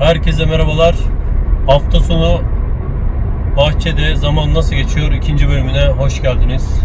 Herkese merhabalar. Hafta sonu bahçede zaman nasıl geçiyor? İkinci bölümüne hoş geldiniz.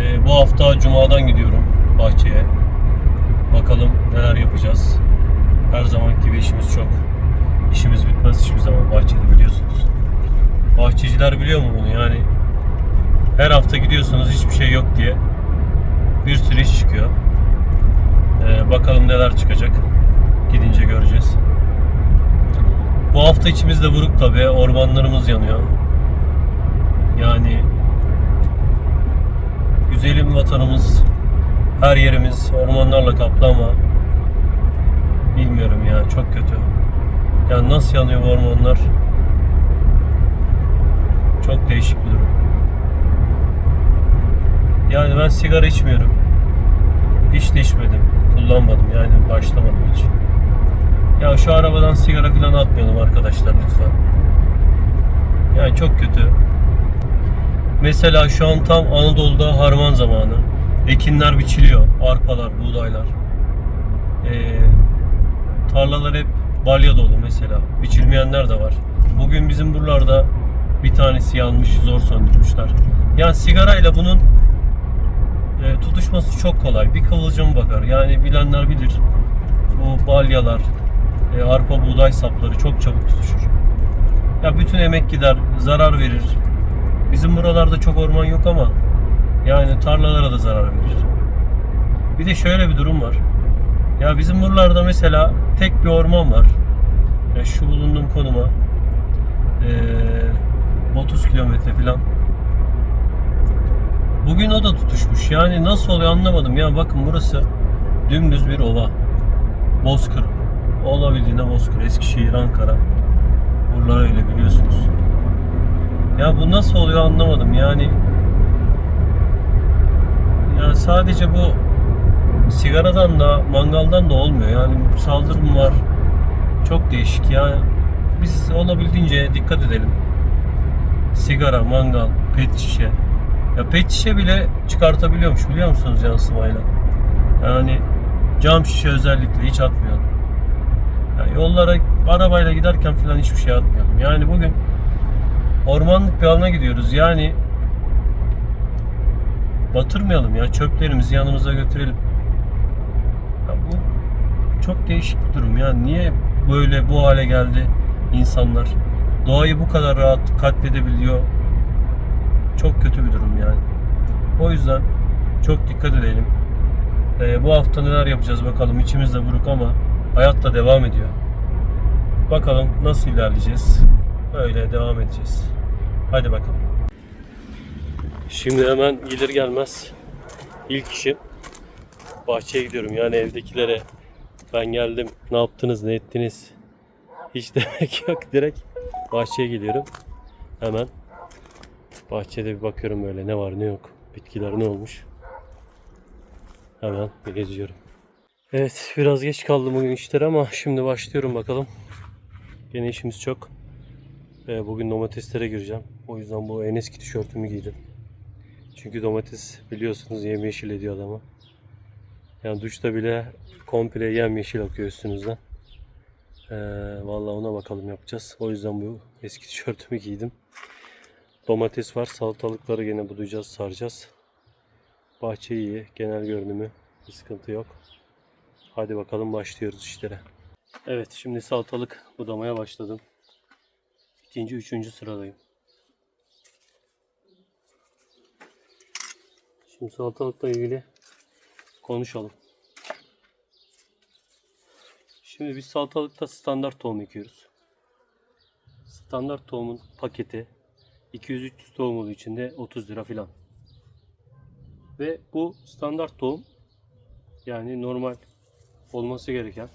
Ee, bu hafta Cuma'dan gidiyorum bahçeye. Bakalım neler yapacağız. Her zaman gibi işimiz çok. İşimiz bitmez hiçbir zaman bahçede biliyorsunuz. Bahçeciler biliyor mu bunu? Yani her hafta gidiyorsunuz hiçbir şey yok diye bir sürü iş çıkıyor. Ee, bakalım neler çıkacak. Gidince göreceğiz. Bu hafta içimizde buruk tabi. Ormanlarımız yanıyor. Yani güzelim vatanımız her yerimiz ormanlarla kaplı ama bilmiyorum ya çok kötü. Yani nasıl yanıyor bu ormanlar? Çok değişik bir durum. Yani ben sigara içmiyorum. Hiç de içmedim. Kullanmadım yani başlamadım hiç. Ya şu arabadan sigara falan atmayalım arkadaşlar lütfen. Yani çok kötü. Mesela şu an tam Anadolu'da harman zamanı. Ekinler biçiliyor. Arpalar, buğdaylar. Ee, tarlalar hep balya dolu mesela. Biçilmeyenler de var. Bugün bizim buralarda bir tanesi yanmış, zor söndürmüşler. Yani sigarayla bunun e, tutuşması çok kolay. Bir kıvılcım bakar. Yani bilenler bilir. Bu balyalar, e, arpa buğday sapları çok çabuk tutuşur. Ya bütün emek gider, zarar verir. Bizim buralarda çok orman yok ama yani tarlalara da zarar verir. Bir de şöyle bir durum var. Ya bizim buralarda mesela tek bir orman var. Ya şu bulunduğum konuma e, 30 kilometre falan. Bugün o da tutuşmuş. Yani nasıl oluyor anlamadım. Ya bakın burası dümdüz bir ova. Bozkır. Olabildiğine Bozkır. Eskişehir, Ankara. Buralar öyle biliyorsunuz. Ya bu nasıl oluyor anlamadım. Yani ya sadece bu sigaradan da mangaldan da olmuyor. Yani saldırım var. Çok değişik ya. Biz olabildiğince dikkat edelim. Sigara, mangal, pet şişe. Ya pet şişe bile çıkartabiliyormuş biliyor musunuz yansımayla? Yani cam şişe özellikle hiç atmayalım. Yani yollara arabayla giderken falan hiçbir şey atmayalım. Yani bugün ormanlık bir alana gidiyoruz. Yani batırmayalım ya çöplerimizi yanımıza götürelim. Ya bu çok değişik bir durum ya. Niye böyle bu hale geldi insanlar? Doğayı bu kadar rahat katledebiliyor. Çok kötü bir durum yani. O yüzden çok dikkat edelim. Ee, bu hafta neler yapacağız bakalım. İçimizde buruk ama hayat da devam ediyor. Bakalım nasıl ilerleyeceğiz. Öyle devam edeceğiz. Hadi bakalım. Şimdi hemen gelir gelmez ilk işim bahçeye gidiyorum. Yani evdekilere ben geldim ne yaptınız ne ettiniz hiç demek yok. Direkt bahçeye gidiyorum. Hemen bahçede bir bakıyorum böyle ne var ne yok. Bitkiler ne olmuş. Hemen geziyorum. Evet biraz geç kaldım bugün işlere ama şimdi başlıyorum bakalım. Gene işimiz çok. Ee, bugün domateslere gireceğim. O yüzden bu en eski tişörtümü giydim. Çünkü domates biliyorsunuz yemyeşil ediyor adamı. Yani duşta bile komple yemyeşil akıyor üstünüzden. Ee, vallahi ona bakalım yapacağız. O yüzden bu eski tişörtümü giydim. Domates var. Salatalıkları gene budayacağız, saracağız. Bahçe iyi. Genel görünümü bir sıkıntı yok. Hadi bakalım başlıyoruz işlere. Evet şimdi salatalık budamaya başladım. İkinci, üçüncü sıradayım. Şimdi salatalıkla ilgili konuşalım. Şimdi biz salatalıkta standart tohum ekiyoruz. Standart tohumun paketi 200-300 tohum olduğu için de 30 lira filan. Ve bu standart tohum yani normal olması gereken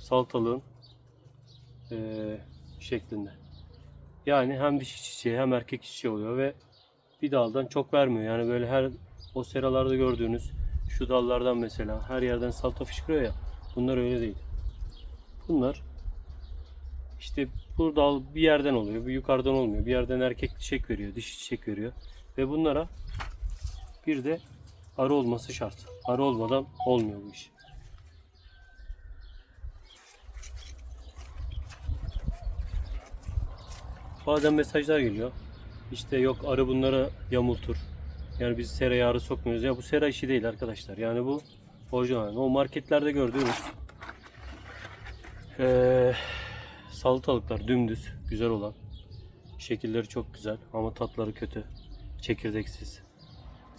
saltalığın eee, şeklinde. Yani hem dişi çiçeği hem erkek çiçeği oluyor ve bir daldan çok vermiyor. Yani böyle her o seralarda gördüğünüz şu dallardan mesela her yerden salta fışkırıyor ya. Bunlar öyle değil. Bunlar işte bu dal bir yerden oluyor, bir yukarıdan olmuyor. Bir yerden erkek çiçek veriyor, dişi çiçek veriyor. Ve bunlara bir de arı olması şart. Arı olmadan olmuyor bu iş. Bazen mesajlar geliyor. İşte yok arı bunlara yamultur. Yani biz seraya arı sokmuyoruz. Ya bu sera işi değil arkadaşlar. Yani bu orijinal. O marketlerde gördüğünüz eee salatalıklar dümdüz, güzel olan. Şekilleri çok güzel ama tatları kötü. Çekirdeksiz.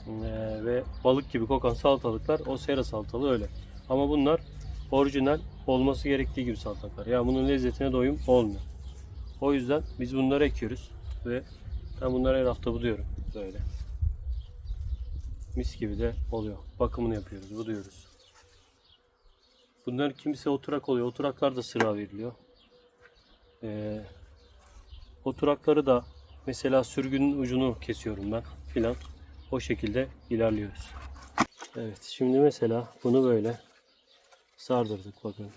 Eee, ve balık gibi kokan salatalıklar o sera salatalığı öyle. Ama bunlar orijinal olması gerektiği gibi salatalıklar. Yani bunun lezzetine doyum olmuyor. O yüzden biz bunları ekiyoruz ve ben bunları her hafta buluyorum böyle. Mis gibi de oluyor. Bakımını yapıyoruz, buluyoruz. Bunların kimisi oturak oluyor. Oturaklar da sıra veriliyor. Ee, oturakları da mesela sürgünün ucunu kesiyorum ben filan. O şekilde ilerliyoruz. Evet şimdi mesela bunu böyle sardırdık bakın.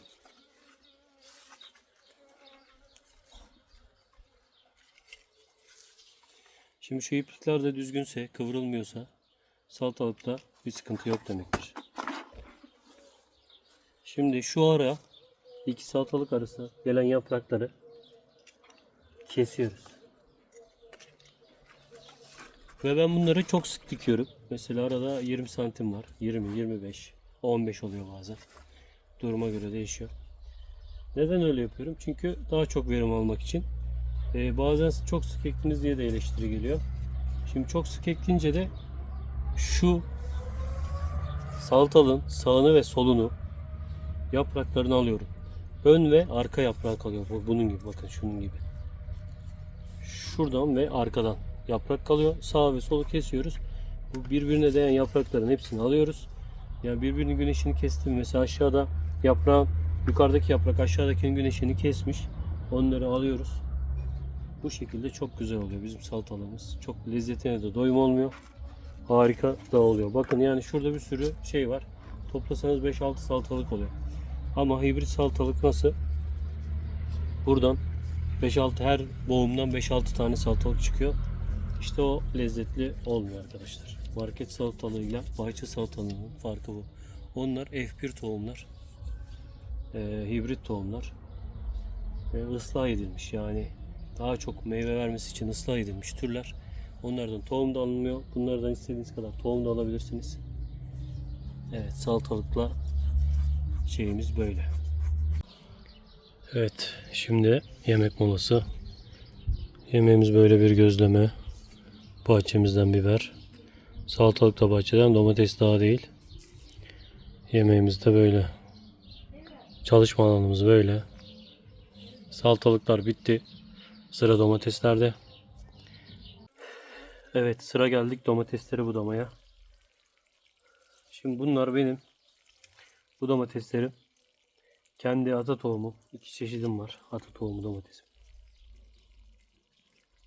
Şimdi şu iplikler de düzgünse, kıvrılmıyorsa salatalıkta bir sıkıntı yok demektir. Şimdi şu ara iki salatalık arası gelen yaprakları kesiyoruz. Ve ben bunları çok sık dikiyorum. Mesela arada 20 santim var. 20, 25, 15 oluyor bazen. Duruma göre değişiyor. Neden öyle yapıyorum? Çünkü daha çok verim almak için. Ee, bazen çok sık ektiniz diye de eleştiri geliyor. Şimdi çok sık ekleyince de şu salatalığın sağını ve solunu yapraklarını alıyorum. Ön ve arka yaprağı kalıyor. Bu bunun gibi bakın şunun gibi. Şuradan ve arkadan yaprak kalıyor. Sağ ve solu kesiyoruz. Bu birbirine değen yaprakların hepsini alıyoruz. Yani birbirinin güneşini kestim. Mesela aşağıda yaprağın yukarıdaki yaprak aşağıdakinin güneşini kesmiş. Onları alıyoruz. Bu şekilde çok güzel oluyor bizim salatalığımız. Çok lezzetine de doyum olmuyor. Harika da oluyor. Bakın yani şurada bir sürü şey var. Toplasanız 5-6 salatalık oluyor. Ama hibrit salatalık nasıl? Buradan 5-6 her boğumdan 5-6 tane salatalık çıkıyor. İşte o lezzetli olmuyor arkadaşlar. Market salatalığıyla bahçe salatalığının farkı bu. Onlar F1 tohumlar. Ee, hibrit tohumlar. Ve ıslah edilmiş yani daha çok meyve vermesi için ıslah edilmiş türler. Onlardan tohum da alınmıyor. Bunlardan istediğiniz kadar tohum da alabilirsiniz. Evet salatalıkla şeyimiz böyle. Evet şimdi yemek molası. Yemeğimiz böyle bir gözleme. Bahçemizden biber. Salatalık da bahçeden domates daha değil. Yemeğimiz de böyle. Çalışma alanımız böyle. Salatalıklar bitti. Sıra domateslerde. Evet sıra geldik domatesleri budamaya. Şimdi bunlar benim bu domateslerim. Kendi ata tohumu. iki çeşidim var. Ata tohumu domatesim.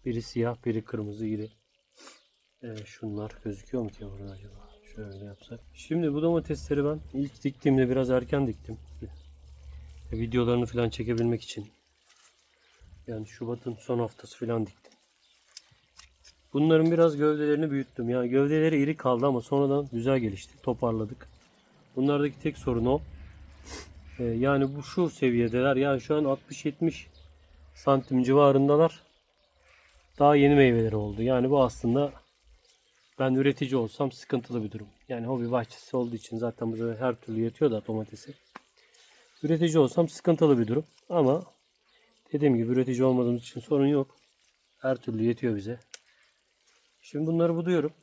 Biri siyah, biri kırmızı iri. Ee, şunlar gözüküyor mu ki burada acaba? Şöyle yapsak. Şimdi bu domatesleri ben ilk diktiğimde biraz erken diktim. Videolarını falan çekebilmek için. Yani Şubat'ın son haftası falan diktim. Bunların biraz gövdelerini büyüttüm. Yani gövdeleri iri kaldı ama sonradan güzel gelişti. Toparladık. Bunlardaki tek sorun o. Ee, yani bu şu seviyedeler. Yani şu an 60-70 santim civarındalar. Daha yeni meyveleri oldu. Yani bu aslında ben üretici olsam sıkıntılı bir durum. Yani hobi bahçesi olduğu için zaten bize her türlü yetiyor da domatesi. Üretici olsam sıkıntılı bir durum. Ama dediğim gibi üretici olmadığımız için sorun yok. Her türlü yetiyor bize. Şimdi bunları buduyorum.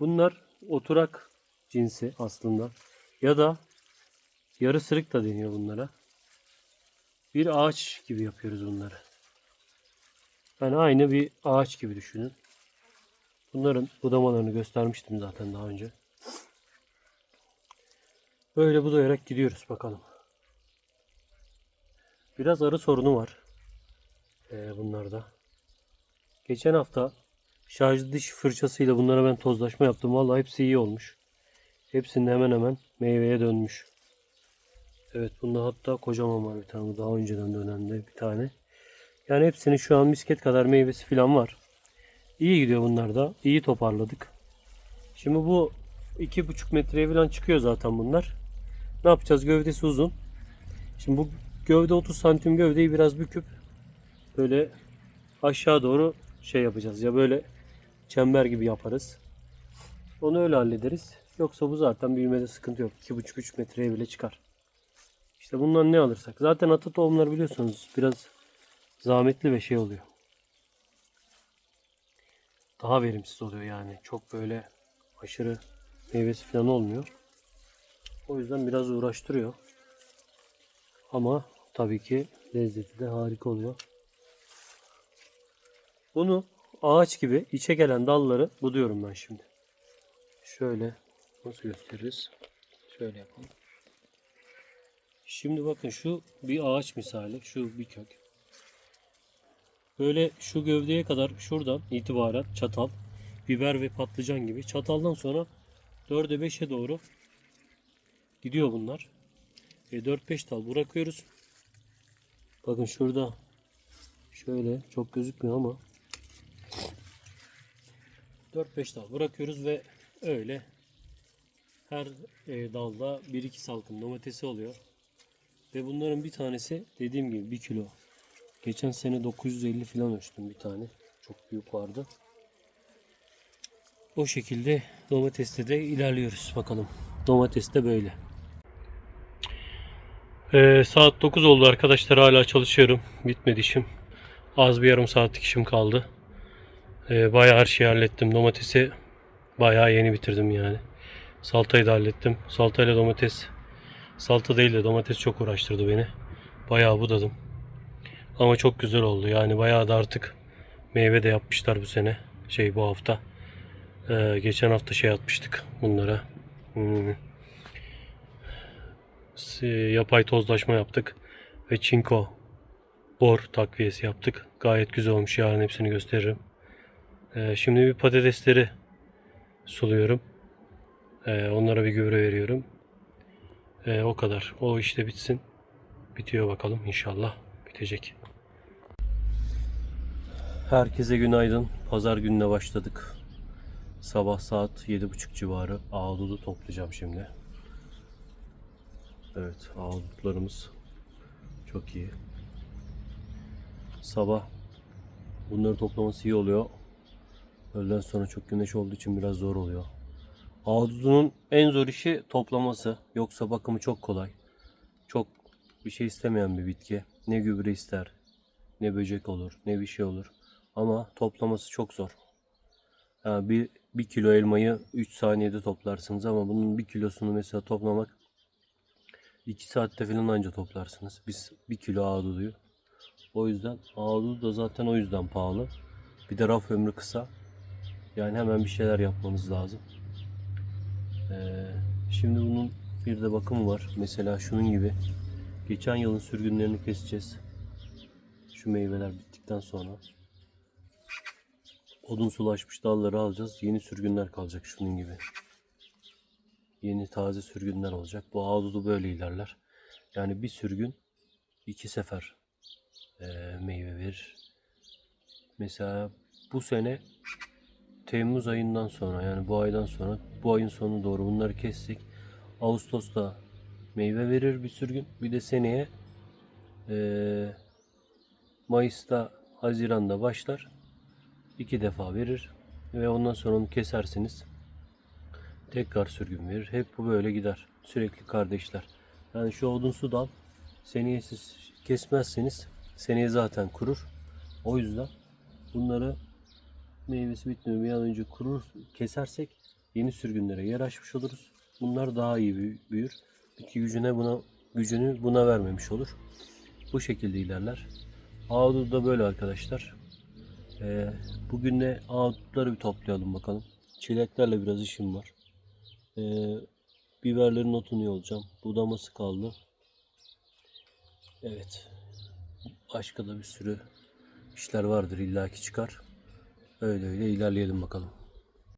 Bunlar oturak cinsi aslında. Ya da yarı sırık da deniyor bunlara. Bir ağaç gibi yapıyoruz bunları. Yani aynı bir ağaç gibi düşünün. Bunların budamalarını göstermiştim zaten daha önce. Böyle budayarak gidiyoruz bakalım. Biraz arı sorunu var. Ee, bunlarda. Geçen hafta şarjlı diş fırçasıyla bunlara ben tozlaşma yaptım. Vallahi hepsi iyi olmuş. Hepsinde hemen hemen meyveye dönmüş. Evet bunda hatta kocaman var bir tane. Daha önceden dönemde bir tane. Yani hepsinin şu an misket kadar meyvesi falan var. İyi gidiyor bunlar da. İyi toparladık. Şimdi bu iki buçuk metreye falan çıkıyor zaten bunlar. Ne yapacağız? Gövdesi uzun. Şimdi bu gövde 30 santim gövdeyi biraz büküp böyle aşağı doğru şey yapacağız. Ya böyle çember gibi yaparız. Onu öyle hallederiz. Yoksa bu zaten büyümede sıkıntı yok. 2,5-3 metreye bile çıkar. İşte bundan ne alırsak. Zaten ata tohumları biliyorsunuz biraz zahmetli ve şey oluyor. Daha verimsiz oluyor yani. Çok böyle aşırı meyvesi falan olmuyor. O yüzden biraz uğraştırıyor. Ama tabii ki lezzeti de harika oluyor. Bunu ağaç gibi içe gelen dalları buduyorum ben şimdi. Şöyle nasıl gösteririz? Şöyle yapalım. Şimdi bakın şu bir ağaç misali, şu bir kök. Böyle şu gövdeye kadar şuradan itibaren çatal, biber ve patlıcan gibi çataldan sonra 4'e 5'e doğru gidiyor bunlar. E 4-5 dal bırakıyoruz. Bakın şurada şöyle çok gözükmüyor ama 4-5 dal bırakıyoruz ve öyle her e, dalda 1-2 salkım domatesi oluyor. Ve bunların bir tanesi dediğim gibi 1 kilo. Geçen sene 950 falan ölçtüm bir tane. Çok büyük vardı. O şekilde domateste de ilerliyoruz bakalım. Domates de böyle. Ee, saat 9 oldu arkadaşlar hala çalışıyorum. Bitmedi işim. Az bir yarım saatlik işim kaldı. Ee, bayağı her şeyi hallettim. Domatesi bayağı yeni bitirdim yani. Saltayı da hallettim. Saltayla domates. Salta değil de domates çok uğraştırdı beni. Bayağı budadım. Ama çok güzel oldu. Yani bayağı da artık meyve de yapmışlar bu sene. Şey bu hafta. Ee, geçen hafta şey atmıştık bunlara. Hmm. S- Yapay tozlaşma yaptık. Ve çinko bor takviyesi yaptık. Gayet güzel olmuş. Yarın hepsini gösteririm. Ee, şimdi bir patatesleri suluyorum. Ee, onlara bir gübre veriyorum. Ee, o kadar. O işte bitsin. Bitiyor bakalım inşallah. Bitecek. Herkese günaydın. Pazar gününe başladık. Sabah saat 7.30 civarı ahududu toplayacağım şimdi. Evet ahudutlarımız çok iyi. Sabah bunları toplaması iyi oluyor. Öğleden sonra çok güneş olduğu için biraz zor oluyor. Ahududunun en zor işi toplaması. Yoksa bakımı çok kolay. Çok bir şey istemeyen bir bitki. Ne gübre ister, ne böcek olur, ne bir şey olur. Ama toplaması çok zor. Yani bir, bir kilo elmayı 3 saniyede toplarsınız ama bunun bir kilosunu mesela toplamak 2 saatte falan anca toplarsınız. Biz bir kilo ahududuyu. O yüzden ahududu da zaten o yüzden pahalı. Bir de raf ömrü kısa. Yani hemen bir şeyler yapmamız lazım. Ee, şimdi bunun bir de bakımı var. Mesela şunun gibi. Geçen yılın sürgünlerini keseceğiz. Şu meyveler bittikten sonra. Odun sulaşmış dalları alacağız. Yeni sürgünler kalacak şunun gibi. Yeni taze sürgünler olacak. Bu ahududu böyle ilerler. Yani bir sürgün iki sefer eee, meyve verir. Mesela bu sene Temmuz ayından sonra yani bu aydan sonra bu ayın sonuna doğru bunları kestik. Ağustos'ta meyve verir bir sürgün. Bir de seneye eee, Mayıs'ta Haziran'da başlar. iki defa verir ve ondan sonra onu kesersiniz. Tekrar sürgün verir. Hep bu böyle gider. Sürekli kardeşler. Yani şu odunsu dal seneye siz kesmezseniz seneye zaten kurur. O yüzden bunları meyvesi bitmiyor bir an önce kurur kesersek yeni sürgünlere yer açmış oluruz. Bunlar daha iyi büyü- büyür. Bitki gücüne buna gücünü buna vermemiş olur. Bu şekilde ilerler. Ahududu da böyle arkadaşlar. Ee, bugün de ahudutları bir toplayalım bakalım. Çileklerle biraz işim var. Ee, biberlerin otunu yolacağım. Budaması kaldı. Evet. Başka da bir sürü işler vardır illaki çıkar. Öyle öyle ilerleyelim bakalım.